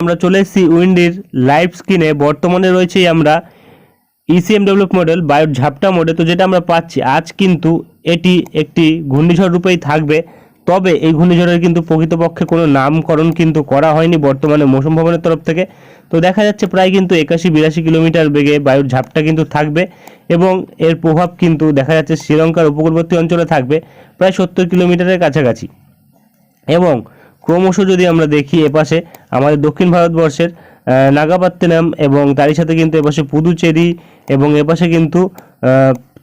আমরা চলে এসেছি উইন্ডির লাইভ স্ক্রিনে। বর্তমানে রয়েছে আমরা ইসিএম ডেভেলপ মডেল বায়োর ঝাপটা মোডে তো যেটা আমরা পাচ্ছি, আজ কিন্তু এটি একটি ঘূর্ণিঝড় রূপেই থাকবে। তবে এই ঘূর্ণিঝড়ের কিন্তু প্রকৃতপক্ষে কোনো নামকরণ কিন্তু করা হয়নি বর্তমানে মৌসুম ভবনের তরফ থেকে। তো দেখা যাচ্ছে প্রায় কিন্তু একাশি, বিরাশি কিলোমিটার বেগে বায়ুর ঝাপটা কিন্তু থাকবে এবং এর প্রভাব কিন্তু দেখা যাচ্ছে শ্রীলঙ্কার উপকূলবর্তী অঞ্চলে থাকবে, প্রায় সত্তর কিলোমিটারের কাছাকাছি। এবং ক্রমশ যদি আমরা দেখি এপাশে আমাদের দক্ষিণ ভারতবর্ষের নাগাপাত্তিনাম এবং তারই সাথে কিন্তু এপাশে পুদুচেরি এবং এপাশে কিন্তু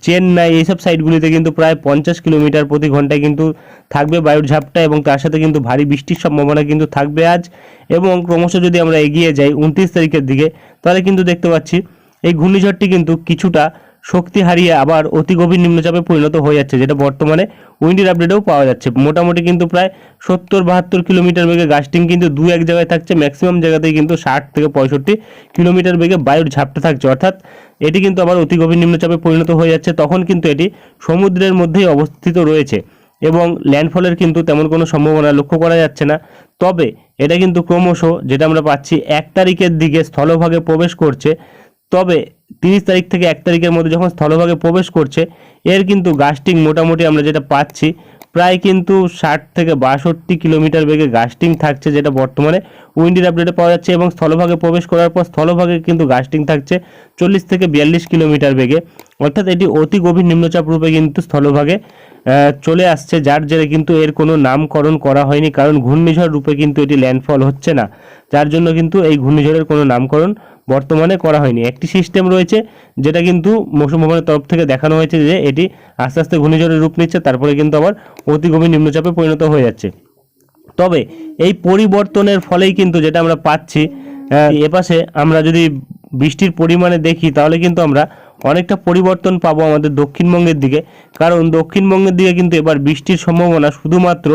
চেন্নাই এইসব সাইডগুলিতে কিন্তু প্রায় পঞ্চাশ কিলোমিটার প্রতি ঘন্টায় কিন্তু থাকবে বায়ুর ঝাপটা এবং তার সাথে কিন্তু ভারী বৃষ্টির সম্ভাবনা কিন্তু থাকবে আজ এবং ক্রমশ যদি আমরা এগিয়ে যাই উনত্রিশ তারিখের দিকে, তাহলে কিন্তু দেখতে পাচ্ছি এই ঘূর্ণিঝড়টি কিন্তু কিছুটা শক্তি হারিয়ে আবার অতি গভীর নিম্নচাপে পরিণত হয়ে যাচ্ছে, যেটা বর্তমানে উইন্ডির আপডেটেও পাওয়া যাচ্ছে। মোটামুটি কিন্তু প্রায় সত্তর বাহাত্তর কিলোমিটার বেগে গাস্টিং কিন্তু দু এক জায়গায় থাকছে ম্যাক্সিমাম জায়গাতেই কিন্তু ষাট থেকে পঁয়ষট্টি কিলোমিটার বেগে বায়ুর ঝাপটা থাকছে। অর্থাৎ এটি কিন্তু আবার অতি গভীর নিম্নচাপে পরিণত হয়ে যাচ্ছে, তখন কিন্তু এটি সমুদ্রের মধ্যেই অবস্থিত রয়েছে এবং ল্যান্ডফলের কিন্তু তেমন কোনো সম্ভাবনা লক্ষ্য করা যাচ্ছে না। তবে এটা কিন্তু ক্রমশ, যেটা আমরা পাচ্ছি, এক তারিখের দিকে স্থলভাগে প্রবেশ করছে। তবে তিরিশ তারিখ থেকে এক তারিখের মধ্যে যখন স্থলভাগে প্রবেশ করছে, এর কিন্তু গাস্টিং মোটামুটি আমরা যেটা পাচ্ছি, প্রায় কিন্তু ষাট থেকে বাষট্টি কিলোমিটার বেগে গাস্টিং থাকছে যেটা বর্তমানে উইন্ডির আপডেটে পাওয়া যাচ্ছে এবং স্থলভাগে প্রবেশ করার পর স্থলভাগে কিন্তু গাস্টিং থাকছে চল্লিশ থেকে বিয়াল্লিশ কিলোমিটার বেগে। অর্থাৎ এটি অতি গভীর নিম্নচাপ রূপে কিন্তু স্থলভাগে চলে আসছে, যার জেরে কিন্তু এর কোনো নামকরণ করা হয়নি, কারণ ঘূর্ণিঝড় রূপে কিন্তু এটি ল্যান্ডফল হচ্ছে না। যার জন্য কিন্তু এই ঘূর্ণিঝড়ের কোনো নামকরণ বর্তমানে করা হয়নি। একটি সিস্টেম রয়েছে যেটা কিন্তু মৌসুম ভবনের তরফ থেকে দেখানো হয়েছে যে এটি আস্তে আস্তে ঘূর্ণিঝড়ের রূপ নিচ্ছে, তারপরে কিন্তু আবার অতি গভীর নিম্নচাপে পরিণত হয়ে যাচ্ছে। তবে এই পরিবর্তনের ফলেই কিন্তু যেটা আমরা পাচ্ছি এপাশে আমরা যদি বৃষ্টির পরিমাণে দেখি, তাহলে কিন্তু আমরা অনেকটা পরিবর্তন পাবো আমাদের দক্ষিণবঙ্গের দিকে। কারণ দক্ষিণবঙ্গের দিকে কিন্তু এবার বৃষ্টির সম্ভাবনা শুধুমাত্র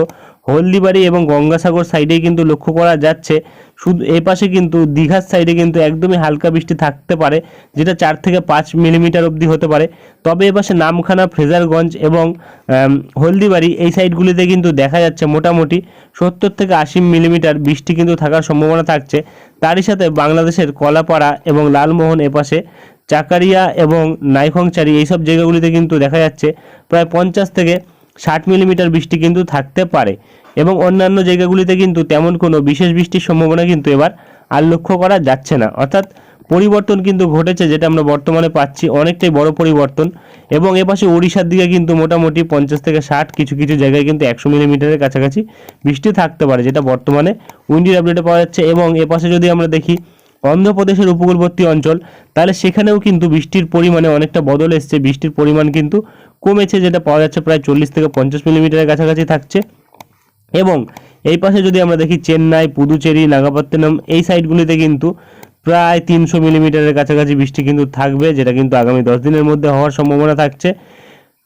হলদিবাড়ি এবং গঙ্গাসাগর সাইডেই কিন্তু লক্ষ্য করা যাচ্ছে। শুধু এ পাশে কিন্তু দীঘার সাইডে কিন্তু একদমই হালকা বৃষ্টি থাকতে পারে, যেটা চার থেকে পাঁচ মিলিমিটার অবধি হতে পারে। তবে এ পাশে নামখানা, ফ্রেজারগঞ্জ এবং হলদিবাড়ি এই সাইডগুলিতে কিন্তু দেখা যাচ্ছে মোটামুটি সত্তর থেকে আশি মিলিমিটার বৃষ্টি কিন্তু থাকার সম্ভাবনা থাকছে। তারই সাথে বাংলাদেশের কলাপাড়া এবং লালমোহন এপাশে চাকারিয়া এবং নাইখংচারি এইসব জায়গাগুলিতে কিন্তু দেখা যাচ্ছে। প্রায় পঞ্চাশ থেকে ষাট মিলিমিটার বৃষ্টি কিন্তু থাকতে পারে এবং অন্যান্য জায়গাগুলিতে কিন্তু তেমন কোনো বিশেষ বৃষ্টির সম্ভাবনা কিন্তু এবার আর লক্ষ্য করা যাচ্ছে না। অর্থাৎ পরিবর্তন কিন্তু ঘটেছে যেটা আমরা বর্তমানে পাচ্ছি অনেকটাই বড় পরিবর্তন এবং এপাশে ওড়িশার দিকে কিন্তু মোটামুটি পঞ্চাশ থেকে ষাট কিছু কিছু জায়গায় কিন্তু একশো মিলিমিটারের কাছাকাছি বৃষ্টি থাকতে পারে যেটা বর্তমানে উইন্ডির আপডেটে পাওয়া যাচ্ছে এবং এপাশে যদি আমরা দেখি অন্ধ্রপ্রদেশের উপকূলবর্তী অঞ্চল, তাহলে সেখানেও কিন্তু বৃষ্টির পরিমাণে অনেকটা বদল এসছে। বৃষ্টির পরিমাণ কিন্তু কমেছে, যেটা পাওয়া যাচ্ছে প্রায় চল্লিশ থেকে পঞ্চাশ মিলিমিটারের কাছাকাছি থাকছে। এবং এই পাশে যদি আমরা দেখি চেন্নাই, পুদুচেরি, নাগাপত্তনম, এই সাইডগুলিতে কিন্তু প্রায় তিনশো মিলিমিটারের কাছাকাছি বৃষ্টি কিন্তু থাকবে, যেটা কিন্তু আগামী দশ দিনের মধ্যে হওয়ার সম্ভাবনা থাকছে।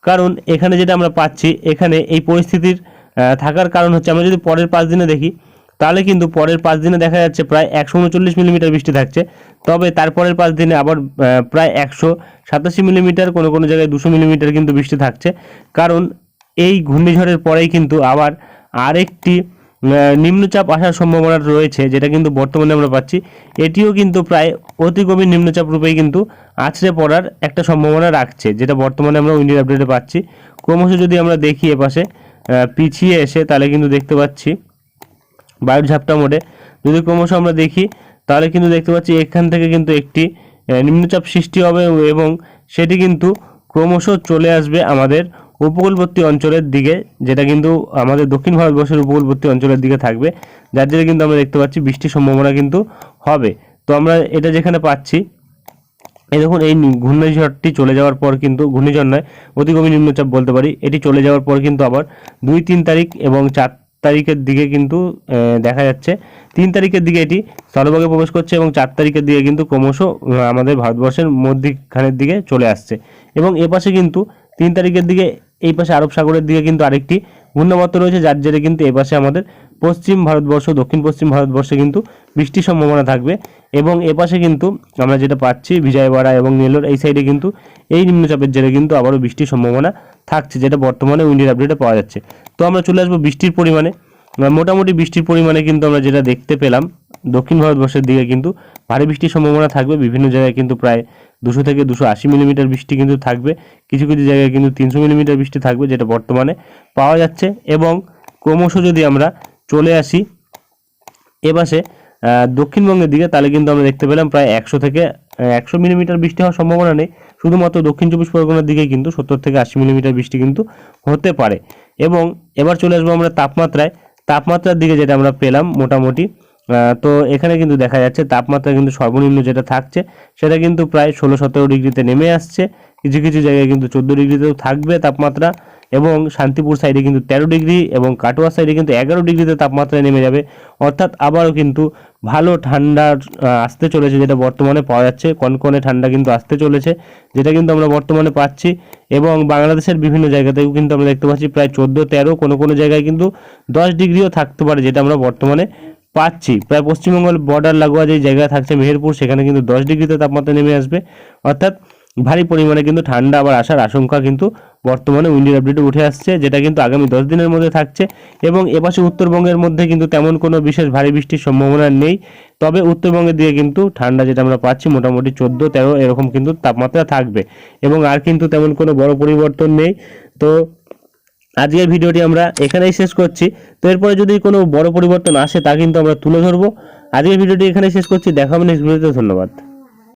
কারণ এখানে যেটা আমরা পাচ্ছি, এখানে এই পরিস্থিতির থাকার কারণ হচ্ছে, আমরা যদি পরের পাঁচ দিনে দেখি তাহলে কিন্তু পরের পাঁচ দিনে দেখা যাচ্ছে প্রায় একশো উনচল্লিশ মিলিমিটার বৃষ্টি থাকছে। তবে তারপরের পাঁচ দিনে আবার প্রায় একশো সাতাশি মিলিমিটার, কোনো কোনো জায়গায় দুশো মিলিমিটার কিন্তু বৃষ্টি থাকছে। কারণ এই ঘূর্ণিঝড়ের পরেই কিন্তু আবার আরেকটি নিম্নচাপ আসার সম্ভাবনা রয়েছে, যেটা কিন্তু বর্তমানে আমরা পাচ্ছি। এটিও কিন্তু প্রায় অতি গভীর নিম্নচাপ রূপেই কিন্তু আছড়ে পড়ার একটা সম্ভাবনা রাখছে, যেটা বর্তমানে আমরা উইন্ডির আপডেটে পাচ্ছি। ক্রমশ যদি আমরা দেখি এপাশে পিছিয়ে এসে তাহলে কিন্তু দেখতে পাচ্ছি বায়ুর ঝাপটা মোডে। যদি ক্রমশ আমরা দেখি, তাহলে কিন্তু দেখতে পাচ্ছি এখান থেকে কিন্তু একটি নিম্নচাপ সৃষ্টি হবে এবং সেটি কিন্তু ক্রমশ চলে আসবে আমাদের উপকূলবর্তী অঞ্চলের দিকে, যেটা কিন্তু আমাদের দক্ষিণ ভারতবর্ষের উপকূলবর্তী অঞ্চলের দিকে থাকবে, যার জন্য কিন্তু আমরা দেখতে পাচ্ছি বৃষ্টির সম্ভাবনা কিন্তু হবে। তো আমরা এটা যেখানে পাচ্ছি, এই দেখুন, এই ঘূর্ণিঝড়টি চলে যাওয়ার পর কিন্তু, ঘূর্ণিঝড় নয়, অতি নিম্নচাপ বলতে পারি, এটি চলে যাওয়ার পর কিন্তু আবার দুই তিন তারিখ এবং চার তারিখের দিকে কিন্তু দেখা যাচ্ছে। তিন তারিখের দিকে এটি স্থলভাগে প্রবেশ করছে এবং চার তারিখের দিকে কিন্তু ক্রমশ আমাদের ভারতবর্ষের মধ্যখানের দিকে চলে আসছে। এবং এপাশে কিন্তু তিন তারিখের দিকে, এই পাশে আরব সাগরের দিকে কিন্তু আরেকটি ঘূর্ণাবর্ত রয়েছে, যার জেরে কিন্তু এপাশে আমাদের পশ্চিম ভারতবর্ষ, দক্ষিণ পশ্চিম ভারতবর্ষে কিন্তু বৃষ্টির সম্ভাবনা থাকবে এবং এপাশে কিন্তু আমরা যেটা পাচ্ছি বিজয়বাড়া এবং নেলোর এই সাইডে কিন্তু এই নিম্নচাপের জেরে কিন্তু আবারও বৃষ্টির সম্ভাবনা থাকছে, যেটা বর্তমানে উইন্ডির আপডেটে পাওয়া যাচ্ছে। তো আমরা চলে আসব বৃষ্টির পরিমাণে। মোটামুটি বৃষ্টির পরিমাণে কিন্তু আমরা যেটা দেখতে পেলাম দক্ষিণ ভারতবর্ষের দিকে কিন্তু ভারী বৃষ্টির সম্ভাবনা থাকবে। বিভিন্ন জায়গায় কিন্তু প্রায় দুশো থেকে দুশো আশি মিলিমিটার বৃষ্টি কিন্তু থাকবে। কিছু কিছু জায়গায় কিন্তু তিনশো মিলিমিটার বৃষ্টি থাকবে যেটা বর্তমানে পাওয়া যাচ্ছে এবং ক্রমশ যদি আমরা চলে আসি এপাশে দক্ষিণবঙ্গের দিকে, তাহলে কিন্তু আমরা দেখতে পেলাম প্রায় একশো থেকে একশো মিলিমিটার বৃষ্টি হওয়ার সম্ভাবনা নেই। শুধুমাত্র দক্ষিণ চব্বিশ পরগনার দিকে কিন্তু সত্তর থেকে আশি মিলিমিটার বৃষ্টি কিন্তু হতে পারে। এবং এবার চলে আসব আমরা তাপমাত্রায়। তাপমাত্রার দিকে যেটা আমরা পেলাম মোটামুটি তো এখানে কিন্তু দেখা যাচ্ছে তাপমাত্রা কিন্তু সর্বনিম্ন যেটা থাকছে, সেটা কিন্তু প্রায় ষোলো সতেরো ডিগ্রিতে নেমে আসছে। কিছু কিছু জায়গায় কিন্তু চোদ্দ ডিগ্রিতেও থাকবে তাপমাত্রা এবং শান্তিপুর সাইডে কিন্তু তেরো ডিগ্রি এবং কাটোয়া সাইডে কিন্তু এগারো ডিগ্রিতে তাপমাত্রা নেমে যাবে। অর্থাৎ আবারও কিন্তু ভালো ঠান্ডা আসতে চলেছে যেটা বর্তমানে পাওয়া যাচ্ছে। কনকনে ঠান্ডা কিন্তু আসতে চলেছে, যেটা কিন্তু আমরা বর্তমানে পাচ্ছি এবং বাংলাদেশের বিভিন্ন জায়গাতেও কিন্তু আমরা দেখতে পাচ্ছি প্রায় চোদ্দ তেরো কোনো কোনো জায়গায় কিন্তু দশ ডিগ্রিও থাকতে পারে যেটা আমরা বর্তমানে পাচ্ছি। প্রায় পশ্চিমবঙ্গ বর্ডার লাগোয়া যে জায়গা থাকছে মেহেরপুর, সেখানে কিন্তু দশ ডিগ্রিতে তাপমাত্রা নেমে আসবে। অর্থাৎ ভারী পরিমাণে কিন্তু ঠান্ডা আবার আসার আশঙ্কা কিন্তু বর্তমানে উইন্ডির আপডেটে উঠে আসছে, যেটা কিন্তু আগামী দশ দিনের মধ্যে থাকছে এবং এপাশে উত্তরবঙ্গের মধ্যে কিন্তু তেমন কোনো বিশেষ ভারী বৃষ্টির সম্ভাবনা নেই। তবে উত্তরবঙ্গের দিকে কিন্তু ঠান্ডা যেটা আমরা পাচ্ছি মোটামুটি চোদ্দ তেরো এরকম কিন্তু তাপমাত্রা থাকবে এবং আর কিন্তু তেমন কোনো বড় পরিবর্তন নেই। তো আজকের ভিডিওটি আমরা এখানেই শেষ করছি। তো এরপরে যদি কোনো বড় পরিবর্তন আসে, তা কিন্তু আমরা তুলে ধরবো। আজকের ভিডিওটি এখানেই শেষ করছি। দেখা হবে ধন্যবাদ।